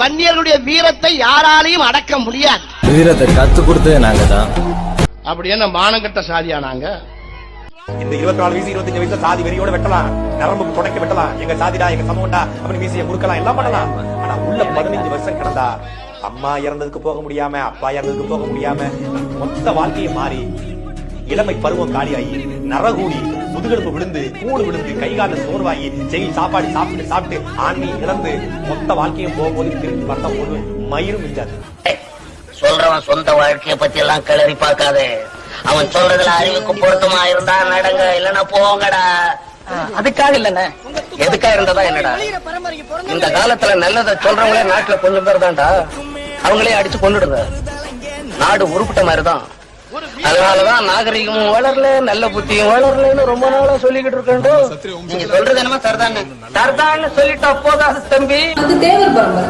வன்னியர்களுடைய வீரத்தை யாராலையும் அடக்க முடியாது. வீரத்தை கத்து கொடுத்தது நாங்க தான். அப்படி என்ன மானங்கட்ட சாதியா நாங்க? இந்த இருபத்தி நாலு வயசு இருபத்தஞ்சு வயசுல சாதி வெறியோட வெட்டலாம். நரம்புக்கு தொடக்க வெட்டலாம். எங்க சாதிடா எங்க சமூகண்டா அப்படி வீசிய கொடுக்கலாம் எல்லாம் பண்ணலாம். ஆனா உள்ள பதினஞ்சு வருஷம் கிடந்தா அம்மா இறந்ததுக்கு போக முடியாம அப்பா இறந்ததுக்கு போக முடியாம மொத்த வாழ்க்கையை மாறி இளமை பருவம் காலியாகி நரகூடி முதுகெலும்பு விழுந்து கூடு விழுந்து கை கால சோர்வாகி செய் சாப்பாடு சாப்பிட்டு சாப்பிட்டு ஆண்மையை இழந்து மொத்த வாழ்க்கையும் போகும்போது திரும்பி பார்த்தா ஒரு மயிரும் மிஞ்சாது சொல்றவன் சொந்த வாழ்க்கைய பத்தி எல்லாம் கிளறி பார்க்காதே. அவன் சொல்றதுல அறிவுக்கு பொருத்தமா இருந்தா நடங்க இல்லன்னா போங்கடா. அதுக்காக இல்லண்ணே. எதுக்காக இருந்ததா என்னடா? இந்த காலத்துல நல்லதை சொல்றவங்களே நாட்டுல கொஞ்சம் பேர் தான்டா அவங்களே அடிச்சு கொண்டுடுங்க நாடு உருப்பிட்ட மாதிரிதான். அதனாலதான் நாகரிகமும் வளரல நல்ல புத்தியும் வளரலன்னு ரொம்ப நாளா சொல்லிக்கிட்டு இருக்கேன் நீங்க சொல்றது என்னமோ சரிதானே சரிதான்னு சொல்லிட்டா போதாது தம்பி. அது தேவர் பரம்பரை.